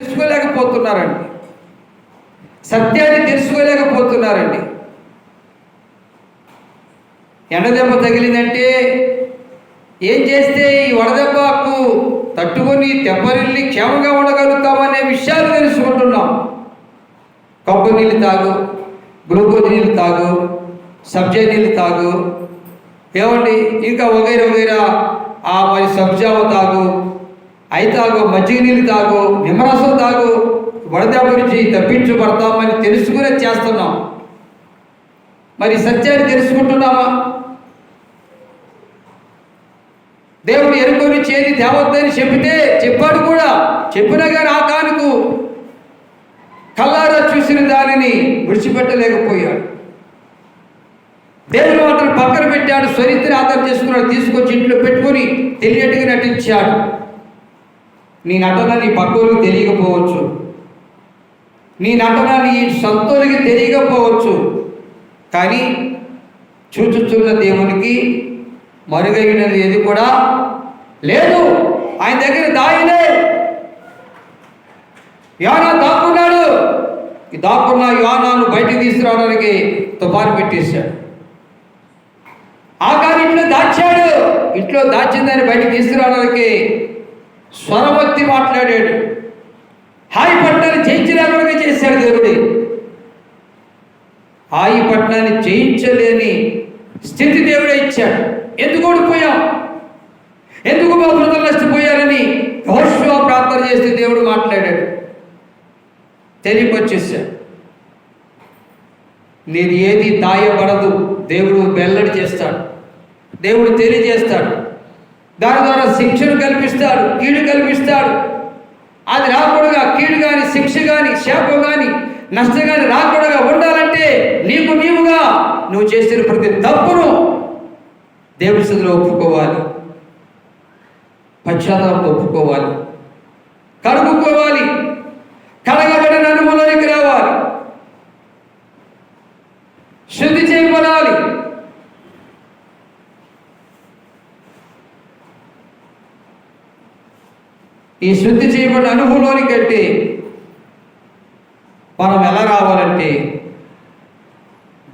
తెలుసుకోలేకపోతున్నారండి. సత్యాన్ని తెలుసుకోలేకపోతున్నారండి. ఎండదెబ్బ తగిలిందంటే ఏం చేస్తే ఈ వడదెబ్బకు తట్టుకొని తెప్పరిల్లి క్షేమంగా ఉండగలుగుతామనే విషయాలు తెలుసుకుంటున్నాం. కొబ్బరి నీళ్ళు తాగు గ్లూకోజ్ నీళ్ళు తాగు సబ్జా నీళ్ళు తాగు. ఏమండి? ఇంకా వగైరా వగైరా ఆ మరి సబ్జావ తాగు. అయి తాగు మజ్జిగ నీళ్ళు తాగు నిమ్మరసం తాగు వడదెబ్బ నుంచి తప్పించబడతామని తెలుసుకునే చేస్తున్నాం. మరి సత్యాన్ని తెలుసుకుంటున్నామా? దేవుడు ఎరుకొని చేది తేవద్దని చెబితే చెప్పాడు కూడా. చెప్పినా కానీ ఆ కానుకు కల్లారా చూసిన దానిని విడిచిపెట్టలేకపోయాడు. దేవుడు అతను పక్కన పెట్టాడు స్వరిత్ర ఆధారం చేసుకున్నాడు తీసుకొచ్చి ఇంట్లో పెట్టుకొని తెలియట్టుగా నటించాడు. నీ నటన నీ పక్కలకు తెలియకపోవచ్చు. నీ నటన నీ సొంతోనికి తెలియకపోవచ్చు. కానీ చూచుచున్న దేవునికి మరుగైనది ఏది కూడా లేదు. ఆయన దగ్గర దాయిలే యోనా దాక్కున్నాడు. ఈ దాక్కున్న యోనాను బయటికి తీసుకురావడానికి తుపాను పెట్టేశాడు. ఆకారు ఇంట్లో దాచాడు. ఇంట్లో దాచిందని బయటికి తీసుకురావడానికి స్వరవత్తి మాట్లాడాడు. హాయి పట్టణాన్ని జయించలేకుండా చేశాడు దేవుడి. హాయి పట్టణాన్ని జయించలేని స్థితి దేవుడే ఇచ్చాడు. ఎందుకు ఓడిపోయాం? ఎందుకు మా ప్రజలు నష్టపోయారని యెహోషువ ప్రార్థన చేస్తే దేవుడు మాట్లాడాడు. తెలియపచ్చేసాడు నేను ఏది దాయబడదు దేవుడు వెల్లడి చేస్తాడు. దేవుడు తెలియజేస్తాడు. దాని ద్వారా శిక్షను కల్పిస్తాడు కీడు కల్పిస్తాడు. అది రాకూడగా కీడు కానీ శిక్ష కానీ శాపం కానీ నష్టం కానీ రాకూడగా ఉండాలంటే నీకు నీవుగా నువ్వు చేసిన ప్రతి తప్పును దేవుడి సదులో ఒప్పుకోవాలి. పశ్చాత్తాపం ఒప్పుకోవాలి. కడుగుకోవాలి కడగబడిన అనుభవంలోనికి రావాలి శుద్ధి చేయబడాలి ఈ శుద్ధి చేయబడిన అనుభవంలోనికి అంటే మనం ఎలా రావాలంటే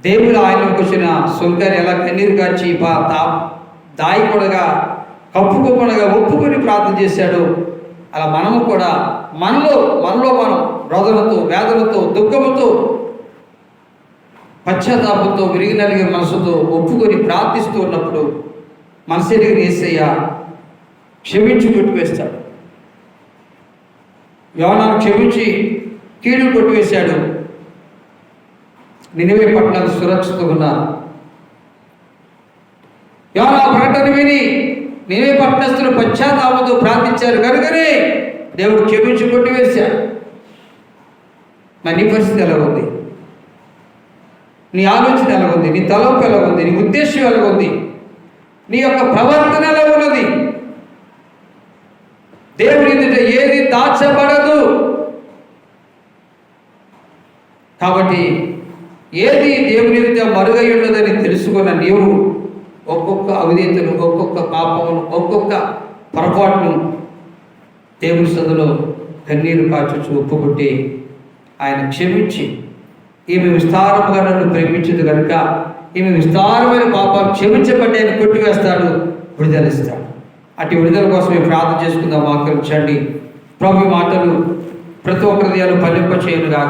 దేవుడు ఆయనకు వచ్చిన సుంకరి ఎలా కన్నీరు కాచి పా- తా- దాయకుడగా కప్పుకోకుండా ఒప్పుకొని ప్రార్థన చేశాడు అలా మనము కూడా మనలో మనలో మనం రోదనతో వేదనతో దుఃఖముతో పశ్చాత్తాపంతో విరిగి నలిగే మనసుతో ఒప్పుకొని ప్రార్థిస్తూ ఉన్నప్పుడు మనసెరిగిన ఏసయ్య క్షమించి కొట్టివేస్తాడు యోనాను క్షమించి కీడు కొట్టివేశాడు. నినివే పట్టణాలు సురక్షితంగా ఉన్నారు. యోనా ప్రకటన విని నినివే పట్టణస్తులు పశ్చాత్తాపంతో ప్రార్థించారు. కనుకనే దేవుడు క్షమించి కొట్టివేశాడు. మరి నీ పరిస్థితి ఎలా ఉంది? నీ ఆలోచన ఎలా ఉంది? నీ తలంపు ఎలా ఉంది? నీ ఉద్దేశం ఎలా ఉంది? నీ యొక్క ప్రవర్తన ఎలా ఉన్నది? దేవుడి ఏది దాచబడ కాబట్టి ఏది దేవుని యొక్క మరుగై ఉండదని తెలుసుకున్న నీవు ఒక్కొక్క అవినీతిను ఒక్కొక్క పాపమును ఒక్కొక్క పొరపాటును దేవుని సందులో కన్నీరు కాచుచు ఒప్పుకుంటే ఆయన క్షమించి ఈమె విస్తారముగా నన్ను ప్రేమించదు కనుక ఈమె విస్తారమైన పాపాలు క్షమించబట్టి ఆయన కొట్టివేస్తాడు విడుదలిస్తాడు. అటు విడుదల కోసం మేము ప్రార్థన చేసుకుందాం ఆకరించండి. ప్రభు మాటలు ప్రతి ఒక్కరి హృదయాలు ఫలింప చేయనుగా